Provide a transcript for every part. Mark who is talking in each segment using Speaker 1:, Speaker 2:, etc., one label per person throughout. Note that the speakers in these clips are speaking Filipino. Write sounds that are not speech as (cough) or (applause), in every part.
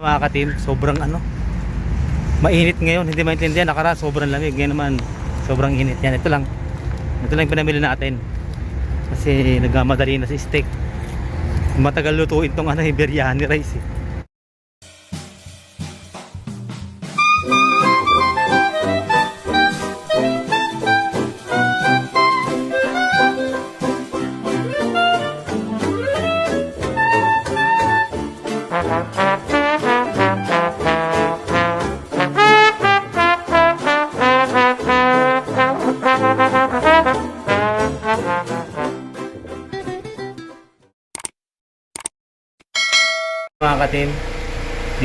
Speaker 1: Mga ka-team, sobrang ano, mainit ngayon, hindi maintindihan, nakara sobrang lamig, ngayon naman sobrang init. Yan, ito lang, ito lang pinamili natin, kasi nagmamadali na si steak, matagal lutuin tong ano, yung biryani rice eh.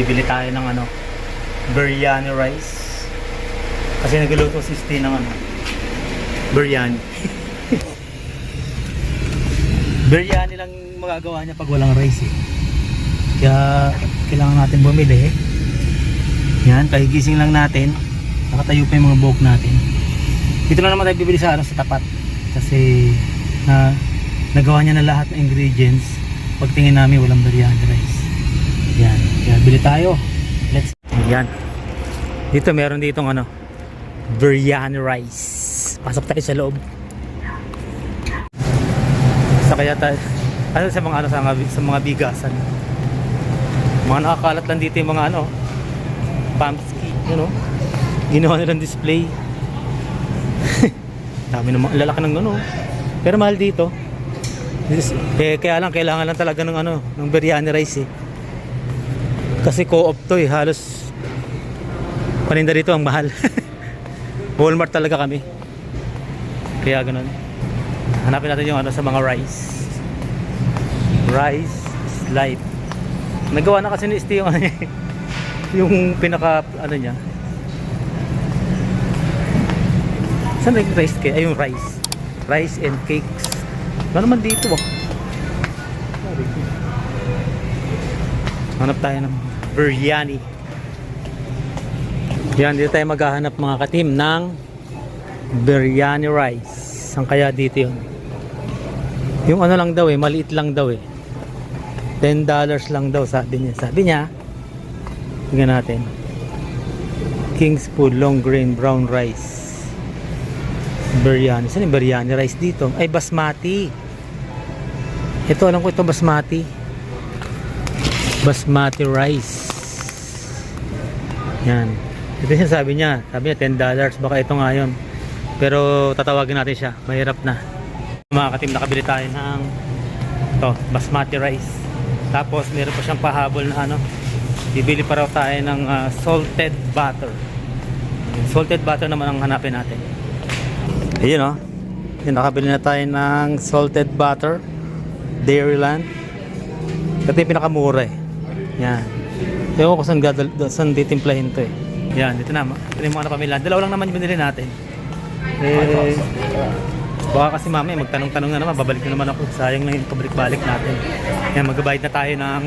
Speaker 1: Bibili tayo ng ano, biryani rice. Kasi nagluluto si Steve ng ano, biryani. (laughs) biryani lang magagawa niya pag walang rice eh. Kaya kailangan natin bumili eh. Yan, kahigising lang natin. Nakatayo pa yung mga buhok natin. Dito na naman tayo bibili sa ano sa tapat. Kasi na nagawa niya na lahat ng ingredients. Pagtingin namin walang biryani rice. Yan. Yan, bili tayo. Let's Yan. Dito meron ditong ano biryani rice. Pasok tayo sa loob. Sa kaya tayo ano sa mga ano sa sa mga bigasan. Mga nakakalat lang dito yung mga ano pumpski, you know. Ginawa nilang display. (laughs) Dami naman lalaki ng ano. Pero mahal dito. This, eh, kaya lang kailangan lang talaga ng ano, ng biryani rice eh. Kasi co-op to eh, halos paninda dito ang mahal. (laughs) Walmart talaga kami. Kaya ganun. Hanapin natin yung ano sa mga rice. Rice is life. Nagawa na kasi ni Steve yung ano niya, (laughs) yung pinaka ano niya. Saan na yung rice cake? Ay, yung rice. Rice and cakes. Ano naman dito ah? Hanap tayo ng biryani. Yan, dito tayo maghahanap mga katim ng biryani rice. Saan kaya dito yun? Yung ano lang daw eh, maliit lang daw eh. $10 lang daw sabi niya. Sabi niya, tingnan natin. King's Food Long Grain Brown Rice. Biryani. Saan yung biryani rice dito? Ay, basmati. Ito, alam ko ito basmati. Basmati rice. Yan. Ito yung sabi niya. Sabi niya $10. Baka ito nga yun. Pero tatawagin natin siya. Mahirap na. Mga katim, nakabili tayo ng ito, basmati rice. Tapos meron pa siyang pahabol na ano. Bibili pa raw tayo ng ah, salted butter. Salted butter naman ang hanapin natin. Ayun oh. Yun, nakabili na tayo ng salted butter. Dairyland. Ito yung pinakamura eh. Yan. Ewan ko saan, gadal, saan titimplahin to eh. Yan, dito na. Ito yung mga napamilya. Dalawa lang naman yung binili natin. Eh, baka kasi mamaya magtanong-tanong na naman. Babalik na naman ako. Sayang na yung pabalik-balik natin. Yan, magbabayad na tayo ng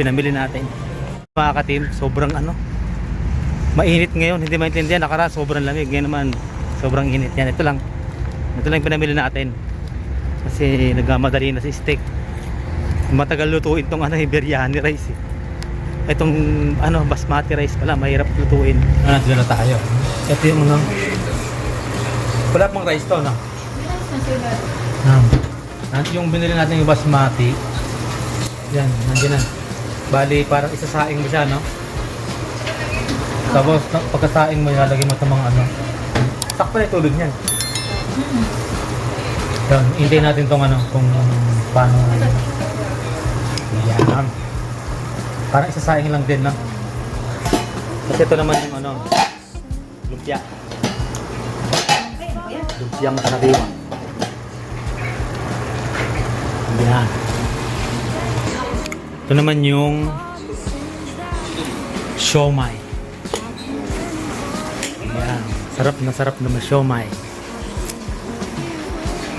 Speaker 1: pinamili natin. Mga ka-team, sobrang ano, mainit ngayon. Hindi maintindihan. Nakara, sobrang lamig. Ngayon naman, sobrang init. Yan, ito lang. Ito lang pinamili natin. Kasi nagmamadali na si steak. Matagal lutuin tong ano, (laughs) biryani rice eh. Itong ano, basmati rice pala, mahirap lutuin. Ano, na tayo. Ito yung ano. Wala pang rice to, no? Um, yung binili natin yung basmati. Yan, nandiyan na. Bali, parang isasaing mo siya, no? Tapos, pagkasaing mo, ilalagay mo itong mga ano. Sakto na tulog niyan. Yan, hintayin natin tong ano, kung paano. Yan. Parang isasaing lang din, no? Kasi ito naman yung ano, lumpia. Lumpiang kanadiwa. Yan. Ito naman yung siomay. Yan. Sarap na sarap naman siomay.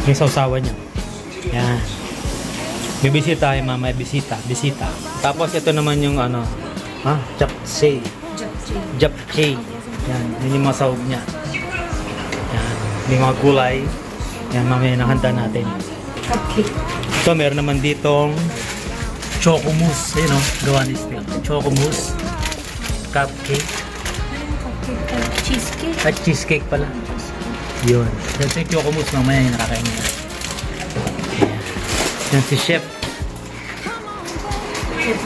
Speaker 1: Yung sausawan niya. Yan. May bisita tayo mamaya. Bisita. Bisita. Tapos ito naman yung ano. Ha? Japchae. Japchae. Yan. Yun yung mga sahog niya. Yan. May mga gulay. Yan mamaya nakanta natin.
Speaker 2: Okay.
Speaker 1: So meron naman ditong Choco mousse. Ayun o, gawa ni Steve. Choco mousse. Cupcake.
Speaker 2: Cheesecake.
Speaker 1: At cheesecake pala. Yun. Yan si Choco mousse. Mamaya yung nakakain niya. Yan si Chef.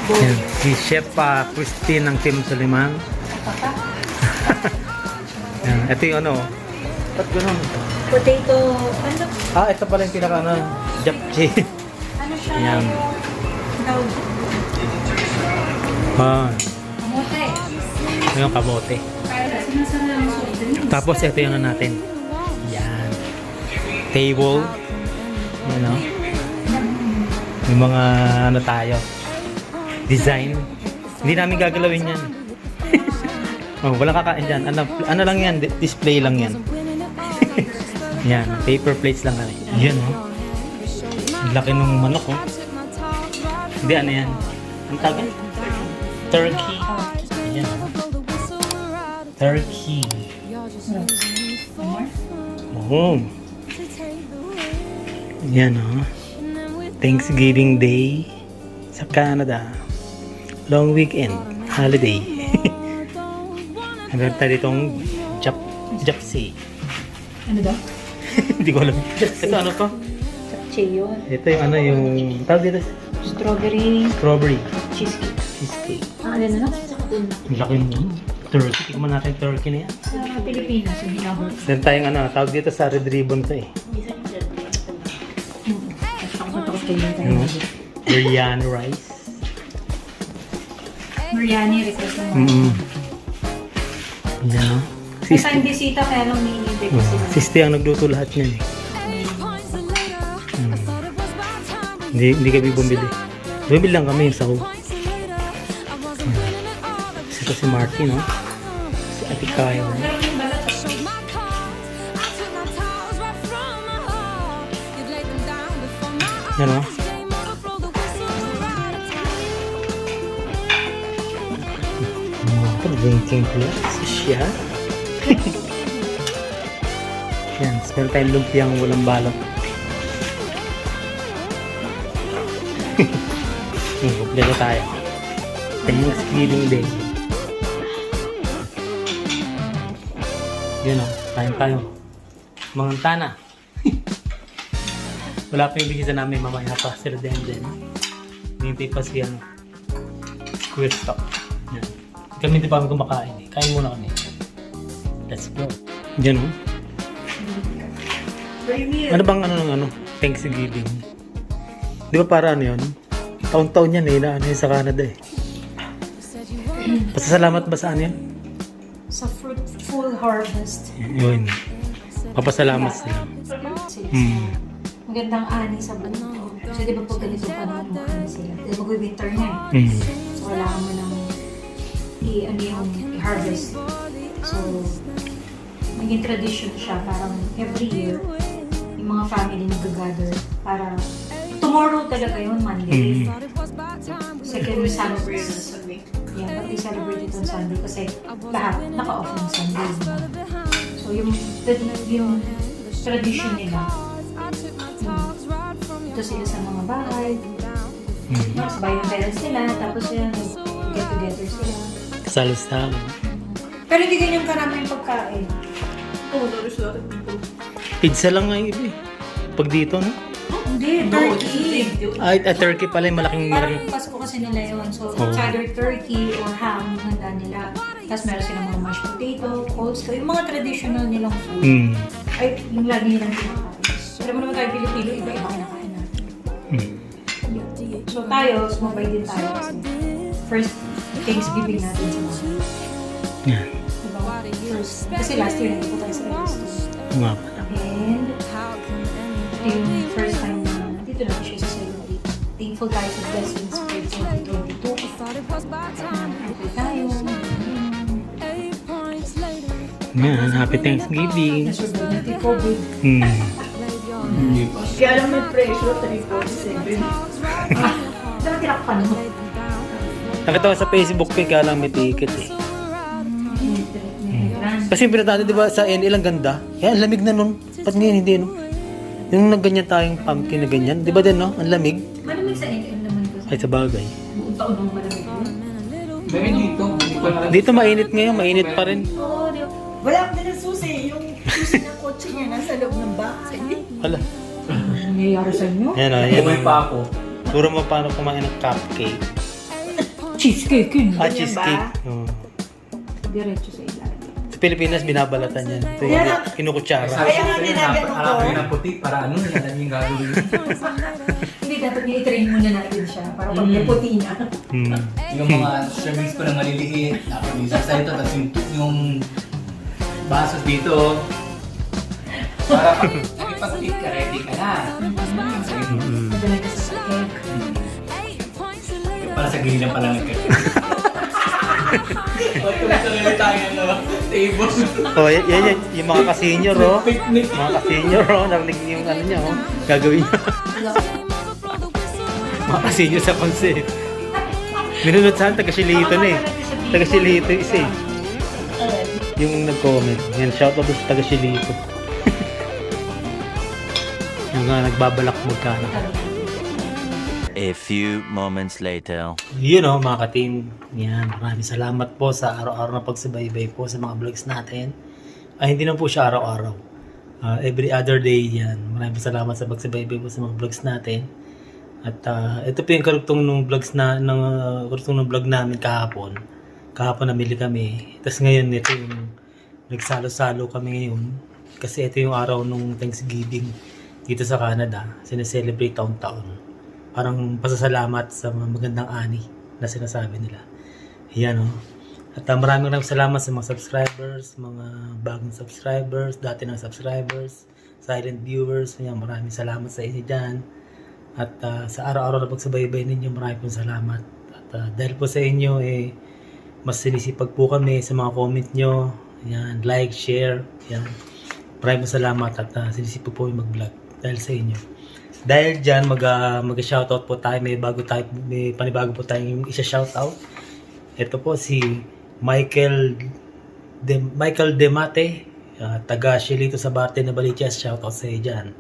Speaker 1: Yan. Si Chef ah, Christine ng Team Suliman. (laughs) Yan. Ito yung ano. Ba't ganun?
Speaker 2: Potato, ano,
Speaker 1: Ah, ito pala yung pinaka ano. Japchae.
Speaker 2: ano siya
Speaker 1: Yan.
Speaker 2: tawag?
Speaker 1: ah,
Speaker 2: Kamote.
Speaker 1: yung kamote. Tapos ito yung ano natin. Yan. Table. You know? Yung mga ano tayo. Design. Hindi namin gagalawin yan. (laughs) oh, walang kakain dyan. Ano, ano lang yan? di- Display lang yan. (laughs) yan. Paper plates lang kami. Yan oh. Laki ng manok oh. Hindi ano yan. Ang tawag? Turkey. Yan. Turkey. Oh. Yan oh. Thanksgiving Day sa Canada. Long weekend. Holiday. (laughs) Meron tayo ditong Jap Japsi.
Speaker 2: Ano daw? (laughs)
Speaker 1: Hindi ko alam. Ito ano to?
Speaker 2: Japchae yun.
Speaker 1: Ito yung ano yung tawag dito
Speaker 2: Strawberry
Speaker 1: strawberry
Speaker 2: cheesecake.
Speaker 1: cheesecake.
Speaker 2: Ah, ano na?
Speaker 1: Ang laki nun. Turkey. Tingnan natin yung turkey na yan.
Speaker 2: Sa Pilipinas, yung hinabot.
Speaker 1: Meron tayong ano, tawag dito sa red ribbon to eh.
Speaker 2: Takot-takot yung tayo.
Speaker 1: Biryani rice.
Speaker 2: Mariani, request mo. Kasi
Speaker 1: Sis-
Speaker 2: time bisita, kaya nung ninintay ko sila.
Speaker 1: Sisti ang nagluto lahat niyan eh. Hmm. Hindi, hindi kami bumili. Bumili lang kami sa ko. Ito si Martin, no? Si Ate Kyle. Yan? Ito, drinking glass. Siya. (laughs) Yan, meron tayong lumpiang walang balot. (laughs) Hmm, Kompleto tayo. Thanksgiving Day. Yun o, kain tayo. Mga tana. Wala pa yung bigisa namin mamaya pa sila din din. Hintay pa si ano. Squid stock. Yan. Kami di pa kami kumakain eh. Kain muna kami. Let's go. Yan o. Ano bang ano ng ano? Thanksgiving. Di ba para ano yun? Taon-taon yan eh. Na ano yun sa Canada eh. Pasasalamat ba sa ano yun?
Speaker 2: sa fruitful harvest.
Speaker 1: Yun. Papasalamat sila. Hmm.
Speaker 2: Magandang ani sa buto. Kasi di ba pag ganito panahon mo ani sila? Di ba mag-winter na eh.
Speaker 1: Hmm.
Speaker 2: So kailangan mo nang i ano yung i-harvest. So naging tradition siya parang every year yung mga family nag-gather para tomorrow talaga yun, Monday.
Speaker 1: Hmm.
Speaker 2: Second on Sunday. Yeah, but we celebrate it on Sunday kasi lahat naka-off on Sunday. So yung, yung tradition nila, hmm, ito sila sa mga bahay,
Speaker 1: Hmm.
Speaker 2: sabay yung parents nila, tapos yan, get together sila.
Speaker 1: Kasalo-salo.
Speaker 2: Pero hindi ganyan karami yung pagkain.
Speaker 1: Pizza lang nga iba eh. Pag dito, no?
Speaker 2: Hindi, turkey.
Speaker 1: Ay, ah, turkey pala yung malaking
Speaker 2: Parang
Speaker 1: malaking.
Speaker 2: yung Pasko kasi nila yun. So, it's either turkey or ham yung handa nila. Tapos meron silang mga mashed potato, coleslaw, yung mga traditional nilang food.
Speaker 1: Hmm.
Speaker 2: Ay, yung lagi nilang kinakain. Alam mo naman tayo Pilipino, iba-iba.
Speaker 1: Hmm.
Speaker 2: So tayo, sumabay din tayo kasi first Thanksgiving natin sa mga.
Speaker 1: Yan.
Speaker 2: Diba? First, kasi last year nandito tayo sa
Speaker 1: nga pala.
Speaker 2: And ito yung first time na dito natin siya sa celebrate. Thankful tayo sa blessings for 2022. Happy tayo.
Speaker 1: Yan, happy Thanksgiving.
Speaker 2: Nasurvive natin yung COVID.
Speaker 1: Hmm.
Speaker 3: Kaya lang may presyo, 347.
Speaker 2: Dapat tinakpan mo.
Speaker 1: Nakita ko sa Facebook ko, kaya lang may ticket eh. Kasi pinatado, di ba, sa NL ang ganda. Kaya ang lamig na nun. Ba't ngayon hindi, no? Yung nagganyan tayong pumpkin na ganyan, di ba din, no? Ang lamig.
Speaker 2: Malamig sa NM naman ko.
Speaker 1: Ay, sa bagay.
Speaker 2: Buong taon nang malamig.
Speaker 4: Meron dito. Hindi alam.
Speaker 1: Dito mainit ngayon, mainit pa rin.
Speaker 2: Oo, di ba?
Speaker 3: Wala akong din susi. Yung susi ng kotse niya nasa loob ng bahay.
Speaker 1: Hala.
Speaker 2: Ano nangyayari sa inyo?
Speaker 1: Yan o, yan
Speaker 4: Umuwi
Speaker 1: o.
Speaker 4: pa ako.
Speaker 1: Turo mo paano kumain ng cupcake.
Speaker 2: Cheesecake yun.
Speaker 1: Ah,
Speaker 3: Ganyan
Speaker 1: cheesecake. Oo.
Speaker 2: Diretso sa ilalim.
Speaker 1: Sa Pilipinas, binabalatan yan. Ito yung
Speaker 3: Kaya-
Speaker 1: kinukutsara.
Speaker 3: Kaya
Speaker 4: ko
Speaker 3: nga ginagano ko.
Speaker 4: harapin ng puti para ano, alam yung gagawin. (laughs)
Speaker 2: Hindi, dapat niya i-train muna natin siya para pag may
Speaker 4: Mm.
Speaker 2: puti na.
Speaker 1: Hmm.
Speaker 4: yung mga servings ko na maliliit, tapos yung sasalito, tapos yung, yung basos dito, para pag (laughs) nakipag-eat ka, ready ka na.
Speaker 1: Mm.
Speaker 4: Para sa gilid lang pala ng (laughs) table.
Speaker 1: Oh, yan, yan, yan, yung mga ka-senior, oh.
Speaker 4: Picnic.
Speaker 1: Mga ka-senior, oh. Narinig niyo yung ano niya, oh. Gagawin niya. (laughs) mga ka-senior sa pansit. Minunod saan, taga-silito na eh. Taga-silito isa eh. Yung nag-comment. Yan, shoutout sa taga-silito. Yung nga nagbabalak magkano.
Speaker 5: A few moments later.
Speaker 1: Yun o mga ka-team. Yan, maraming salamat po sa araw-araw na pagsubaybay po sa mga vlogs natin. Ay, hindi na po siya araw-araw. Ah, every other day yan. Maraming salamat sa pagsubaybay po sa mga vlogs natin. At ah, ito po yung karugtong ng vlogs na, ng uh, karugtong ng vlog namin kahapon. Kahapon namili kami. Tapos ngayon ito yung nagsalo-salo kami ngayon. Kasi ito yung araw ng Thanksgiving dito sa Canada. Sineselebrate taon-taon parang pasasalamat sa mga magandang ani na sinasabi nila. Yan o. At uh, maraming maraming salamat sa mga subscribers, mga bagong subscribers, dati ng subscribers, silent viewers. Yan, maraming salamat sa inyo dyan. At ah, sa araw-araw na pagsabaybay ninyo, maraming pong salamat. At ah, dahil po sa inyo, eh, mas sinisipag po kami sa mga comment nyo. Yan, like, share. Yan. Maraming salamat at uh, sinisipag po yung mag-vlog dahil sa inyo. Dahil dyan, mag, uh, mag-shoutout po tayo. May bago tayo, may panibago po tayong isa-shoutout. Ito po si Michael De, Michael Demate, uh, taga Shilito sa Barte na Baliches. Shoutout sa iyo dyan.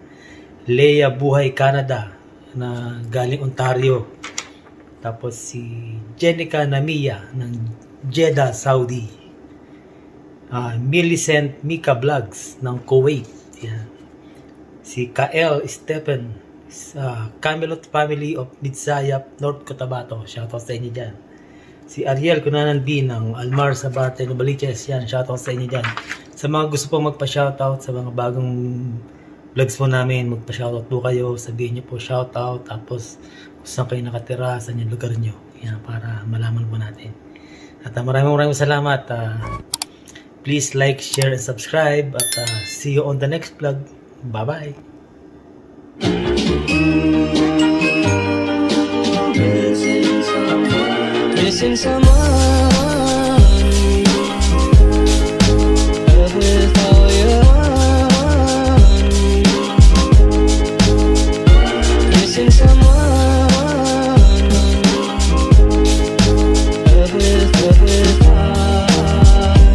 Speaker 1: Leia Buhay Canada, na galing Ontario. Tapos si Jenica Namiya ng Jeddah, Saudi. Uh, Millicent Mika Vlogs ng Kuwait. Yan si Kael Stephen sa Camelot Family of Midsayap, North Cotabato. Shoutout sa inyo dyan. Si Ariel Kunanan B ng Almar sa Barte Novaliches. Yan, shoutout sa inyo dyan. Sa mga gusto pong magpa-shoutout sa mga bagong vlogs po namin, magpa-shoutout po kayo. Sabihin niyo po shoutout. Tapos kung saan kayo nakatira, saan yung lugar niyo. Yan, para malaman po natin. At uh, maraming maraming salamat. Uh, please like, share, and subscribe. At uh, see you on the next vlog.
Speaker 6: Bye bye.